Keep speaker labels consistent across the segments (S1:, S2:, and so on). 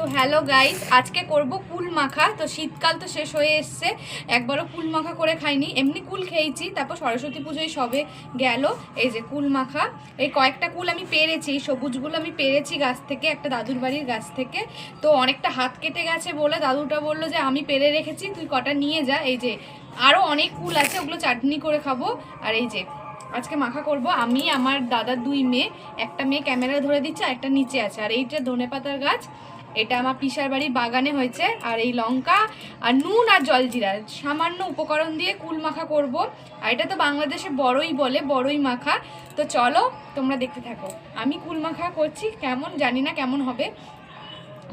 S1: তো hello guys আজকে করব কুল মাখা। তো শীতকাল তো শেষ হয়ে এসছে, একবারও কুল মাখা করে খাইনি। এমনি কুল খেয়েছি, তারপর সরস্বতী পুজোয় সবে গেল, এই যে কুল মাখা। এই কয়েকটা কুল আমি পেরেছি সবুজগুলো আমি পেরেছি গাছ থেকে, একটা দাদুর বাড়ির গাছ থেকে। তো অনেকটা হাত কেটে গেছে বলে দাদুটা বলল যে, আমি পেরে রেখেছি, তুই কটা নিয়ে যা। এই যে আরও অনেক কুল আছে, ওগুলো চাটনি করে খাব। আর এই যে আজকে মাখা করব, আমি, আমার দাদার দুই মেয়ে, একটা মেয়ে ক্যামেরা ধরে দিচ্ছে, আর একটা নিচে আছে। আর এইটা ধনেপাতার গাছ এটা আমার পিসার বাড়ির বাগানে হয়েছে, আর এই লঙ্কা আর নুন আর জলজিরা সামান্য উপকরণ দিয়ে কুল মাখা করব। আর এটা তো বাংলাদেশে বড়ই বলে, বড়ই মাখা। তো চলো, তোমরা দেখতে থাকো। আমি কুল মাখা করছি, কেমন জানি না কেমন হবে।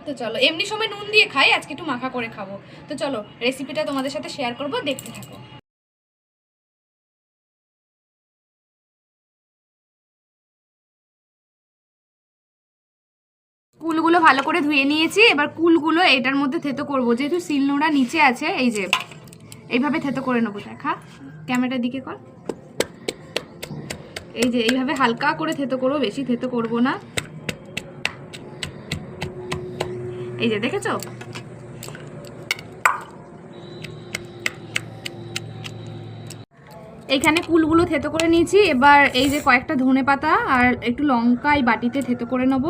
S1: তো চলো, এমনি সময় নুন দিয়ে খাই, আজকে একটু মাখা করে খাব। তো চলো রেসিপিটা তোমাদের সাথে শেয়ার করব, দেখতে থাকো। কুলগুলো ভালো করে ধুয়ে নিয়েছি, এবার কুলগুলো এটার মধ্যে থেতো করব। যেহেতু শিলনোড়া নিচে আছে, এই যে এইভাবে থেতো করে নেব, দেখা। ক্যামেরার দিকে কর। এই যে এইভাবে হালকা করে থেতো করব বেশি থেতো করব না। এই যে দেখেছ? এইখানে কুলগুলো থেতো করে নিয়েছি, এবার এই যে কয়েকটা ধনে পাতা আর একটু লঙ্কা এই বাটিতে থেতো করে নেব।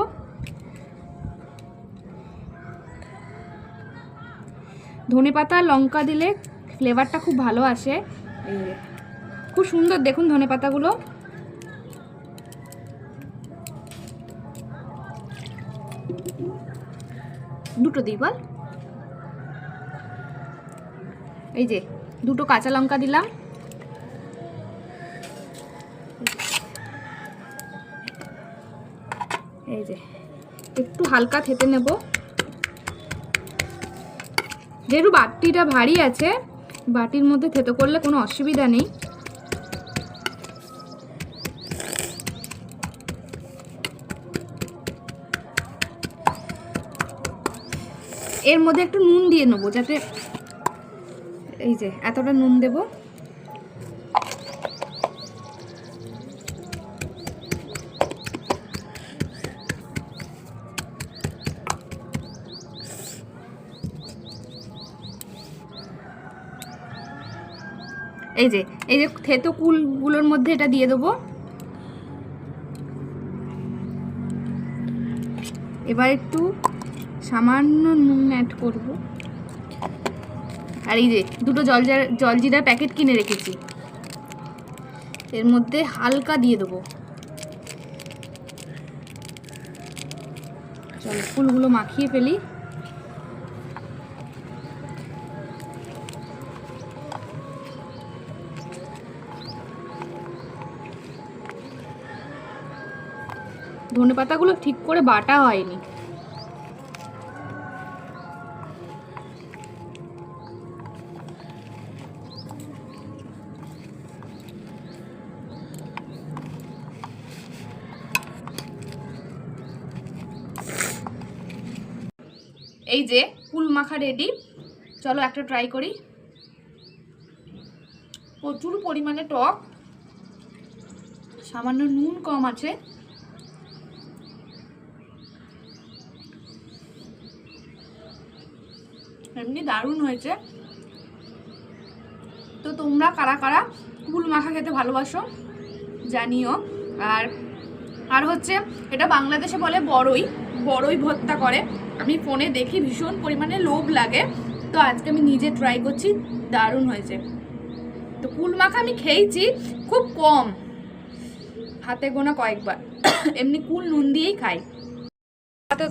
S1: ধনে পাতা লঙ্কা দিলে ফ্লেভারটা খুব ভালো আসে। এই যে। খুব সুন্দর দেখুন ধনে পাতাগুলো। দুটো দিই বল। এই যে দুটো কাঁচা লঙ্কা দিলাম। এই যে একটু হালকা থেতে নেব। যেহেতু বাটিটা ভারী আছে, বাটির মধ্যে থেতো করলে কোনো অসুবিধা নেই। এর মধ্যে একটু নুন দিয়ে নেব, যাতে এই যে এতটা নুন দেব। এই যে এই যে থেতো কুলগুলোর মধ্যে এটা দিয়ে দেবো। এবার একটু সামান্য নুন অ্যাড করব। আর এই যে, দুটো জলজার জলজিরার প্যাকেট কিনে রেখেছি। এর মধ্যে হালকা দিয়ে দেবো। চলো, ফুলগুলো মাখিয়ে ফেলি। ধনে পাতাগুলো ঠিক করে বাটা হয়নি। এই যে ফুল মাখা রেডি চলো একটা ট্রাই করি। প্রচুর পরিমাণে টক, সামান্য নুন কম আছে। এমনি দারুণ হয়েছে। তো তোমরা কারা কারা কুল মাখা খেতে ভালোবাসো জানিও। আর আর হচ্ছে এটা বাংলাদেশে বলে বড়ই বড়ই ভর্তা করে। আমি ফোনে দেখি ভীষণ পরিমাণে লোভ লাগে। তো আজকে আমি নিজে ট্রাই করছি, দারুণ হয়েছে। তো কুল মাখা আমি খেয়েছি খুব কম, হাতে গোনা কয়েকবার। এমনি কুল নুন দিয়েই খাই।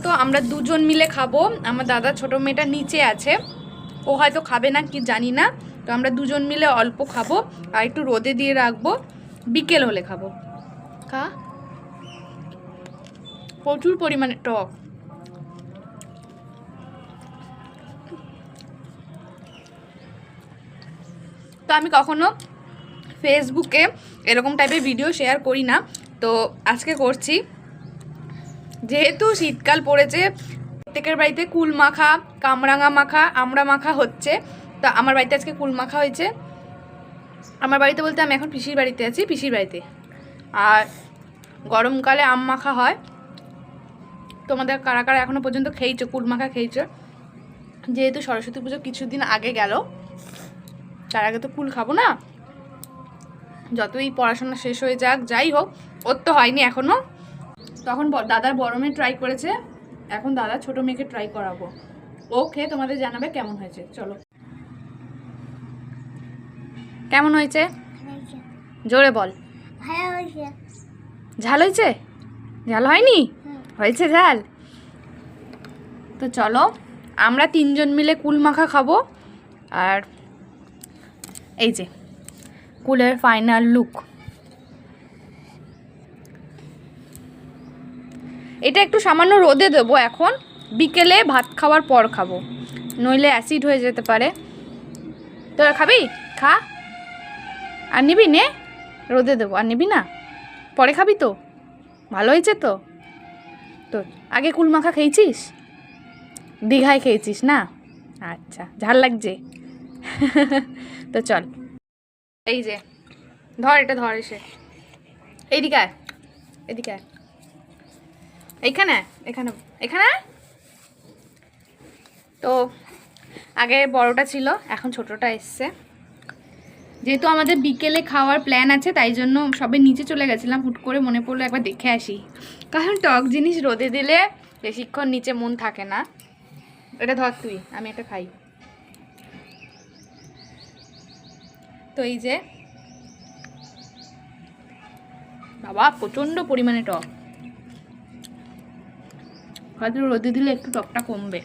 S1: তো আমরা দুজন মিলে খাব। আমার দাদা ছোট মেয়েটা নিচে আছে। ও হয়তো খাবে না কি জানি না। তো আমরা দুজন মিলে অল্প খাব আর একটু রোদে দিয়ে রাখব। বিকেল হলে খাব। খা প্রচুর পরিমাণে টক। তো আমি কখনো ফেসবুকে এরকম টাইপের ভিডিও শেয়ার করি না। তো আজকে করছি। যেহেতু শীতকাল পড়েছে, প্রত্যেকের বাড়িতে কুল মাখা, কামরাঙা মাখা, আমড়া মাখা হচ্ছে। তা আমার বাড়িতে আজকে কুল মাখা হয়েছে। আমার বাড়িতে বলতে আমি এখন পিসির বাড়িতে আছি, পিসির বাড়িতে। আর গরমকালে আম মাখা হয়। তোমাদের কারা কারা এখনও পর্যন্ত খেয়েছো, কুল মাখা খেয়েছো? যেহেতু সরস্বতী পুজো কিছুদিন আগে গেল, তার আগে তো কুল খাব না। যতই পড়াশোনা শেষ হয়ে যাক, যাই হোক, ওর তো হয়নি এখনও। তখন দাদার বড় মেয়ে ট্রাই করেছে এখন দাদা ছোট মেয়েকে ট্রাই করাবো। ও খেয়ে তোমাদের জানাবে কেমন হয়েছে চলো। কেমন হয়েছে? জোরে বল। ঝাল হয়েছে? ঝাল হয়নি? হয়েছে ঝাল? তো চলো আমরা তিনজন মিলে কুল মাখা খাব। আর এই যে কুলের ফাইনাল লুক এটা একটু সামান্য রোদে দেবো এখন। বিকেলে ভাত খাওয়ার পর খাব। নইলে অ্যাসিড হয়ে যেতে পারে। তোরা খাবি? খা। আর নিবি নে। রোদে দেবো। আর নিবি না? পরে খাবি তো। ভালো হয়েছে তো। তো আগে কুল মাখা খেয়েছিস? দীঘায় খেয়েছিস না? আচ্ছা ঝাল লাগছে। তো চল। এই যে, ধর এটা ধর এসে। এইদিকে এদিকে আয়। এইখানে আয়, এখানে এখানে? তো আগে বড়টা ছিল এখন ছোটটা এসছে। যেহেতু আমাদের বিকেলে খাওয়ার প্ল্যান আছে তাই জন্য সবে নিচে চলে গেছিলাম হুট করে মনে পড়ল একবার দেখে আসি। কারণ টক জিনিস রোদে দিলে বেশিক্ষণ নিচে মন থাকে না। এটা ধর তুই আমি এটা খাই। তো এই যে বাবা প্রচণ্ড পরিমাণে টক। হয়তো রোদে দিলে একটু টকটা কমবে।